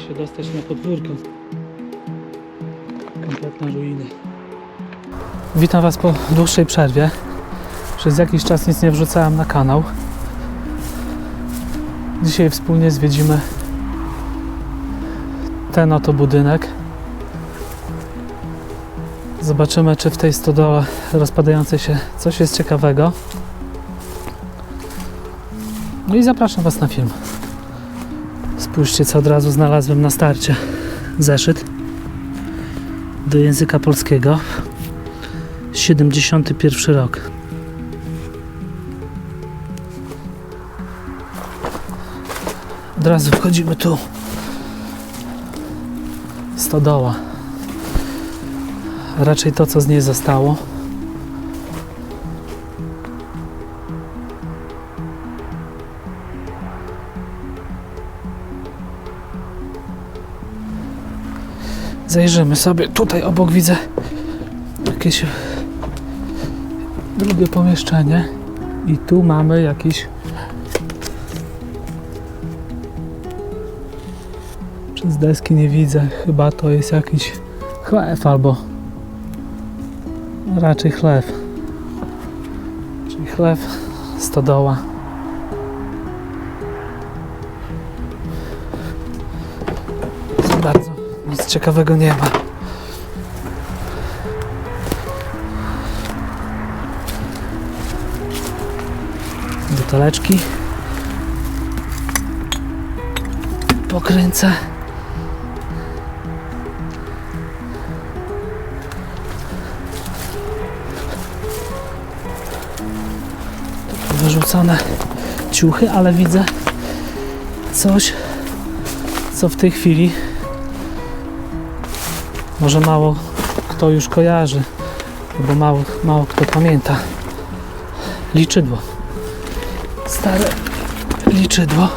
się dostać na podwórko. Kompletne ruiny. Witam Was po dłuższej przerwie. Przez jakiś czas nic nie wrzucałem na kanał. Dzisiaj wspólnie zwiedzimy ten oto budynek. Zobaczymy, czy w tej stodole rozpadającej się coś jest ciekawego. No i zapraszam Was na film. Spójrzcie, co od razu znalazłem na starcie. Zeszyt do języka polskiego. 71 rok. Od razu wchodzimy tu. Stodoła. Raczej to, co z niej zostało. Zajrzymy sobie. Tutaj obok widzę jakieś drugie pomieszczenie. I tu mamy jakiś przez deski nie widzę. Chyba to jest jakiś chlew albo raczej chlew. Czyli chlew, stodoła. Ciekawego nie ma. Buteleczki. Pokręcę. Wyrzucone ciuchy, ale widzę coś, co w tej chwili może mało kto już kojarzy, bo mało, mało kto pamięta. Liczydło. Stare liczydło.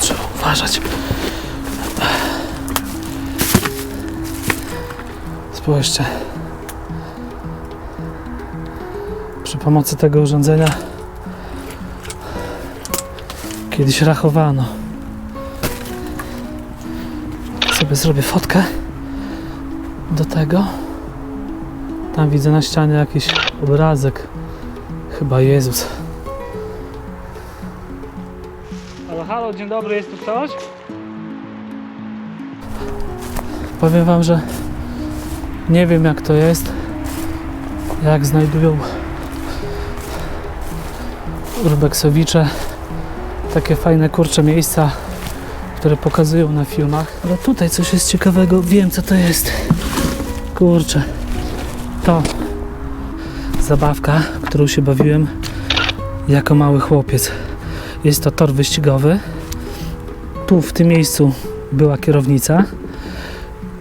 Trzeba uważać. Spójrzcie. Przy pomocy tego urządzenia kiedyś rachowano. Sobie zrobię fotkę do tego. Tam widzę na ścianie jakiś obrazek. Chyba Jezus. Halo, halo, dzień dobry, jest tu ktoś? Powiem wam, że nie wiem jak to jest, jak znajdują urbeksowicze takie fajne kurcze miejsca, które pokazują na filmach. Ale tutaj coś jest ciekawego, wiem co to jest. Kurczę, to zabawka, którą się bawiłem jako mały chłopiec. Jest to tor wyścigowy. Tu w tym miejscu była kierownica.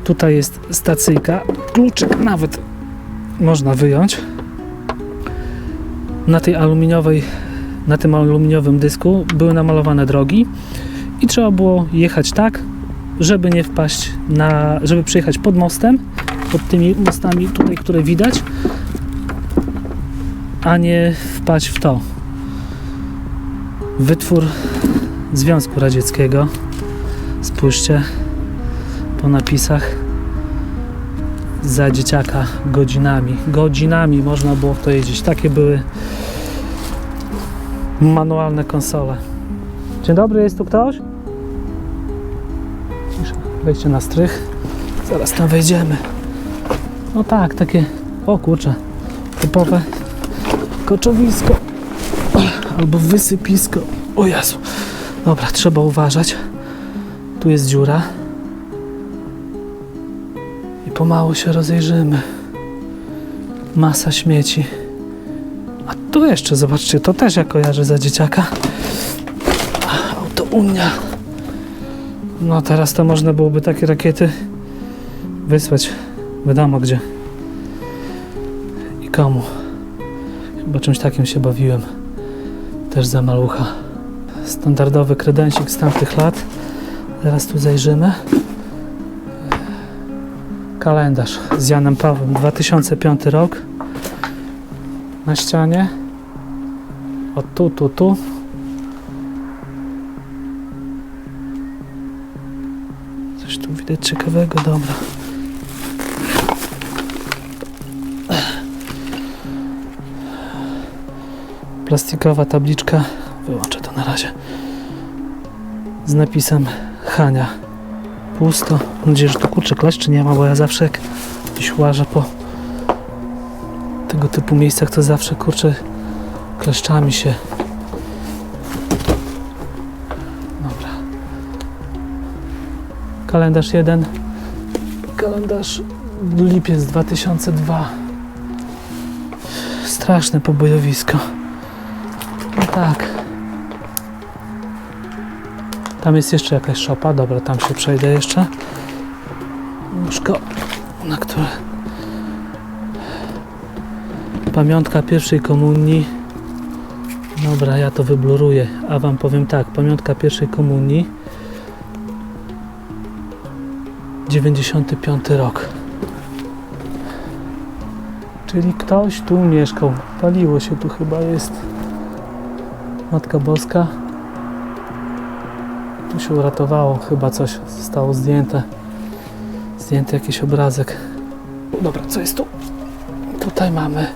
Tutaj jest stacyjka. Kluczyk nawet można wyjąć. Na tej aluminiowej, na tym aluminiowym dysku były namalowane drogi i trzeba było jechać tak, żeby nie wpaść na, żeby przejechać pod mostem, pod tymi mostami tutaj, które widać, a nie wpaść w to. Wytwór Związku Radzieckiego. Spójrzcie po napisach za dzieciaka godzinami. Godzinami można było w to jeździć. Takie były manualne konsole. Dzień dobry, jest tu ktoś? Wejdźcie na strych. Zaraz tam wejdziemy. No tak, takie, o kurczę, typowe koczowisko albo wysypisko. O Jezu. Dobra, trzeba uważać. Tu jest dziura. I pomału się rozejrzymy. Masa śmieci. A tu jeszcze, zobaczcie, to też ja kojarzę za dzieciaka. Auto Unia. No teraz to można byłoby takie rakiety wysłać wiadomo gdzie i komu. Chyba czymś takim się bawiłem. Też za malucha. Standardowy kredensik z tamtych lat. Zaraz tu zajrzymy. Kalendarz z Janem Pawłem 2005 rok. Na ścianie. O tu, tu, tu. Widać ciekawego? Dobra. Plastikowa tabliczka. Wyłączę to na razie. Z napisem Hania. Pusto. Mam nadzieję, że tu kurczę kleszczy nie ma, bo ja zawsze jak gdzieś łażę po tego typu miejscach, to zawsze kurczę kleszczami się. Kalendarz 1. Kalendarz lipiec 2002. Straszne pobojowisko. No tak. Tam jest jeszcze jakaś szopa. Dobra, tam się przejdę jeszcze. Łóżko, na które... Pamiątka pierwszej komunii. Dobra, ja to wybluruję. A wam powiem tak. Pamiątka pierwszej komunii. 95 rok. Czyli ktoś tu mieszkał. Paliło się tu chyba jest. Matka Boska. Tu się uratowało, chyba coś zostało zdjęte. Zdjęty jakiś obrazek. Dobra, co jest tu? Tutaj mamy.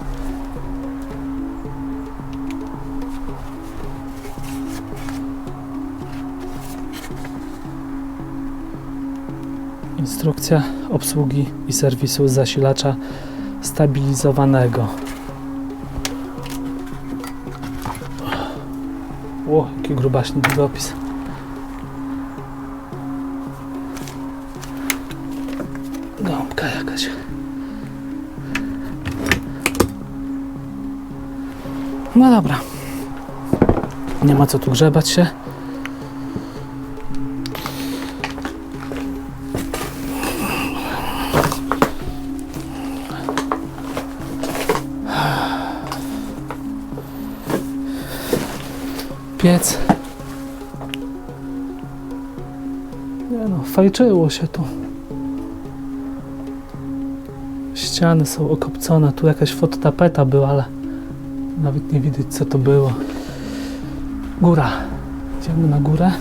Instrukcja obsługi i serwisu zasilacza stabilizowanego. O, jaki grubaśny długopis. Gąbka jakaś. No dobra. Nie ma co tu grzebać się. Piec. Nie no, fajczyło się tu. Ściany są okopcone. Tu jakaś fototapeta była, ale nawet nie widać co to było. Góra. Idziemy na górę.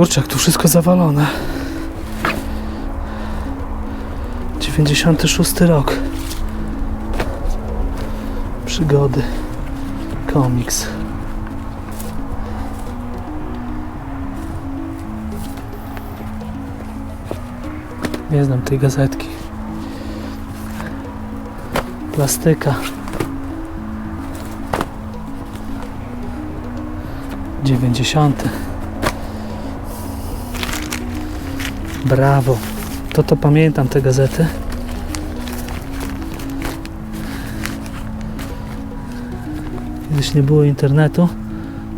Kurczę, jak tu wszystko zawalone. 96 rok. Przygody. Komiks. Nie znam tej gazetki. Plastyka. Dziewięćdziesiąty. Brawo. To to pamiętam te gazety. Kiedyś nie było internetu,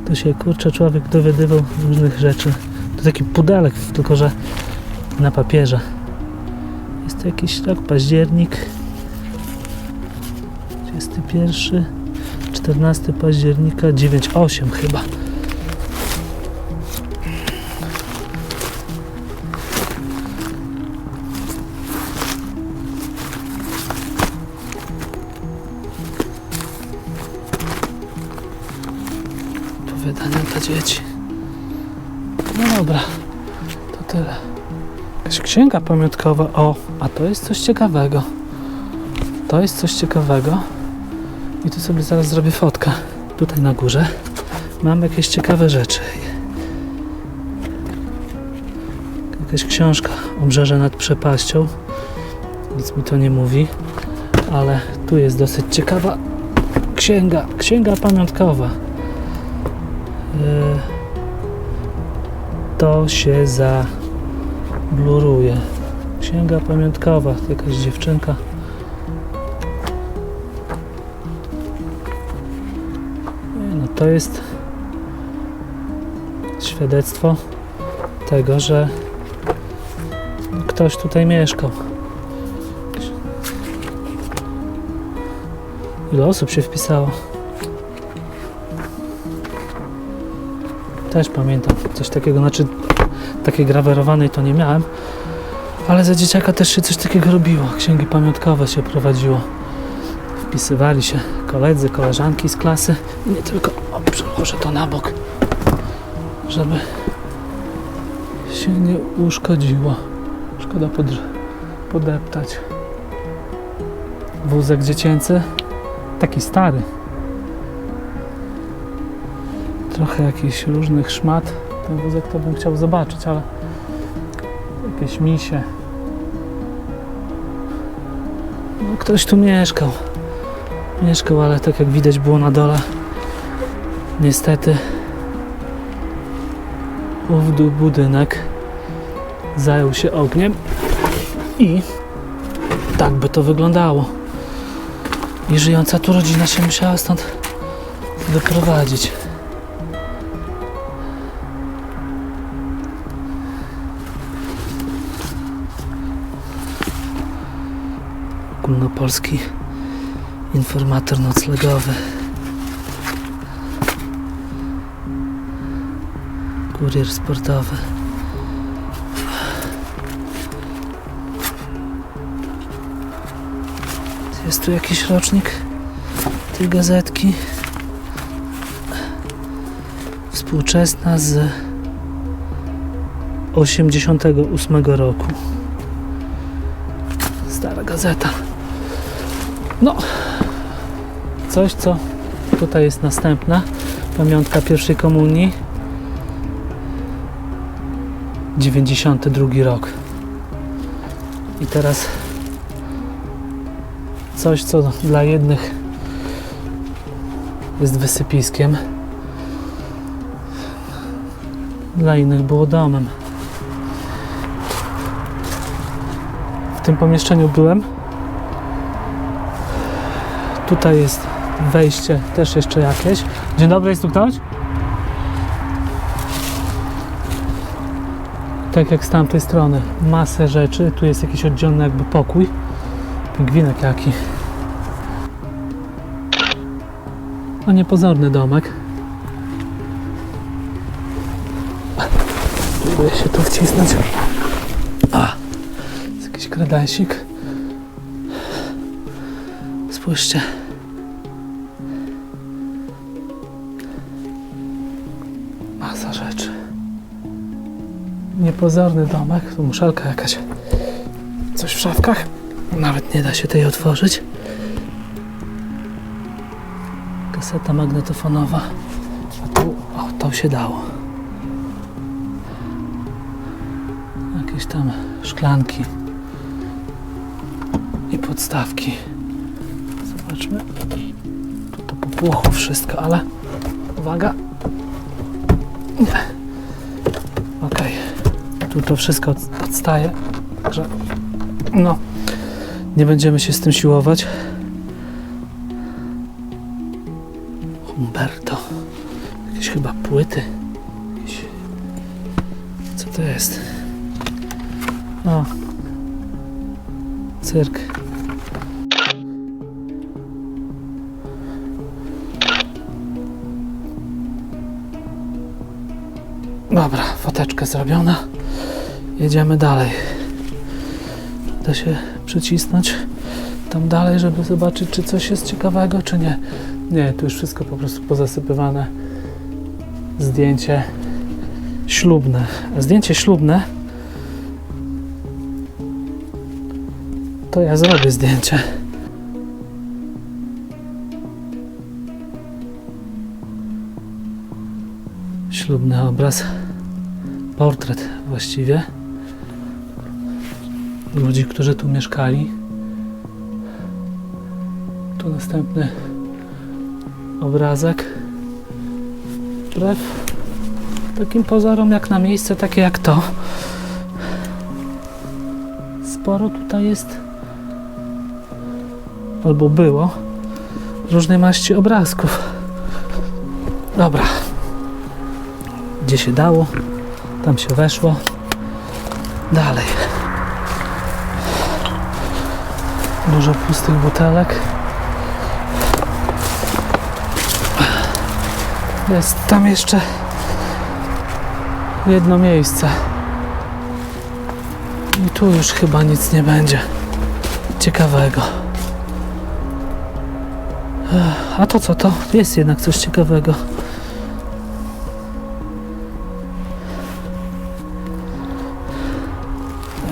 to się kurczę człowiek dowiadywał różnych rzeczy. To taki pudelek, tylko że na papierze. Jest to jakiś rok, październik. 31, 14 października, 9,8 chyba. Księga pamiątkowa. O, a to jest coś ciekawego. To jest coś ciekawego. I tu sobie zaraz zrobię fotkę. Tutaj na górze mam jakieś ciekawe rzeczy. Jakaś książka Obrzeże nad przepaścią. Nic mi to nie mówi, ale tu jest dosyć ciekawa księga. Księga pamiątkowa. E, to się zabluruje. Księga pamiątkowa, jakaś dziewczynka. No to jest świadectwo tego, że ktoś tutaj mieszkał. Ile osób się wpisało? Też pamiętam coś takiego, znaczy takiej grawerowanej to nie miałem, ale za dzieciaka też się coś takiego robiło. Księgi pamiątkowe się prowadziło. Wpisywali się koledzy, koleżanki z klasy nie tylko. O, przełożę to na bok, żeby się nie uszkodziło. Szkoda podr- podeptać. Wózek dziecięcy, taki stary. Trochę jakichś różnych szmat. Ten wózek to bym chciał zobaczyć, ale jakieś misie. No, ktoś tu mieszkał. Mieszkał, ale tak jak widać było na dole, niestety ów budynek zajął się ogniem i tak by to wyglądało. I żyjąca tu rodzina się musiała stąd wyprowadzić. Ogólnopolski informator noclegowy. Kurier sportowy. Jest tu jakiś rocznik tej gazetki. Współczesna z 88 roku. Stara gazeta. No, coś co tutaj jest następna. Pamiątka pierwszej komunii. 92 rok. I teraz coś, co dla jednych jest wysypiskiem, dla innych było domem. W tym pomieszczeniu byłem. Tutaj jest wejście też jeszcze jakieś. Dzień dobry, jest tu ktoś? Tak jak z tamtej strony. Masę rzeczy. Tu jest jakiś oddzielny jakby pokój. Pingwinek jaki. No niepozorny domek. Próbuję się tu wcisnąć. A, jest jakiś kredensik. Spójrzcie. Niepozorny domek. Tu muszelka jakaś. Coś w szafkach. Nawet nie da się tej otworzyć. Kaseta magnetofonowa. A tu, o, to się dało. Jakieś tam szklanki. I podstawki. Zobaczmy. Tu to popłochu wszystko, ale uwaga. Nie. Tu to wszystko od- odstaje. Także no. Nie będziemy się z tym siłować. Humberto. Jakieś chyba płyty. Co to jest? O. Cyrk. Dobra, foteczka zrobiona. Jedziemy dalej. Da się przycisnąć tam dalej, żeby zobaczyć, czy coś jest ciekawego, czy nie. Nie, tu już wszystko po prostu pozasypywane. Zdjęcie ślubne. Zdjęcie ślubne to ja zrobię zdjęcie. Ślubny obraz. Portret właściwie ludzi, którzy tu mieszkali. Tu następny obrazek. Wbrew takim pozorom jak na miejsce takie jak to. Sporo tutaj jest albo było różnej maści obrazków. Dobra. Gdzie się dało, tam się weszło. Dalej. Dużo pustych butelek. Jest tam jeszcze jedno miejsce. Czyli tu już chyba nic nie będzie ciekawego. A to co to? Jest jednak coś ciekawego.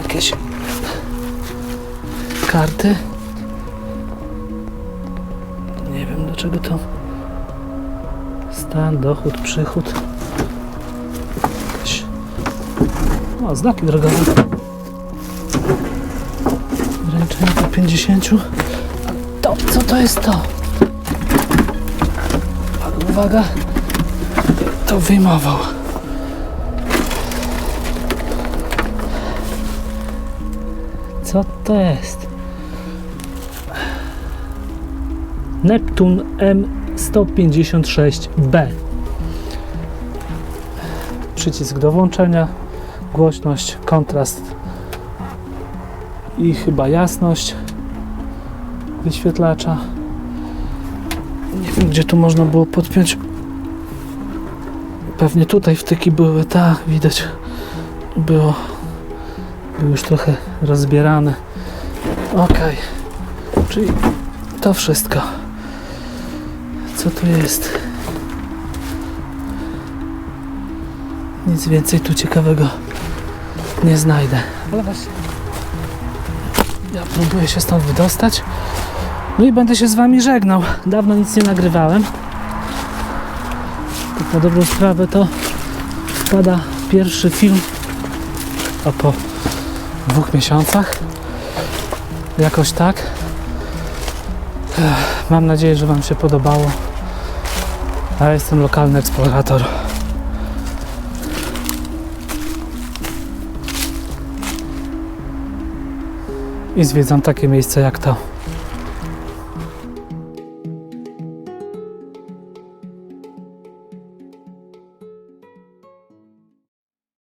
Jakieś karty. Stan, dochód, przychód. Jakieś... O, znaki drogowe. Ograniczenie do 50. A To, co to jest to? Uwaga, uwaga. To wyjmował. Co to jest? Neptun M156B. Przycisk do włączenia, głośność, kontrast i chyba jasność wyświetlacza. Nie wiem, gdzie tu można było podpiąć. Pewnie tutaj wtyki były, tak, widać. Było, był już trochę rozbierany. Ok, czyli to wszystko. Co tu jest? Nic więcej tu ciekawego nie znajdę. Ale właśnie ja próbuję się stąd wydostać. No i będę się z wami żegnał. Dawno nic nie nagrywałem. Tak na dobrą sprawę to wpada pierwszy film a po dwóch miesiącach. Jakoś tak. Mam nadzieję, że wam się podobało. Ja jestem lokalny eksplorator. I zwiedzam takie miejsce jak to.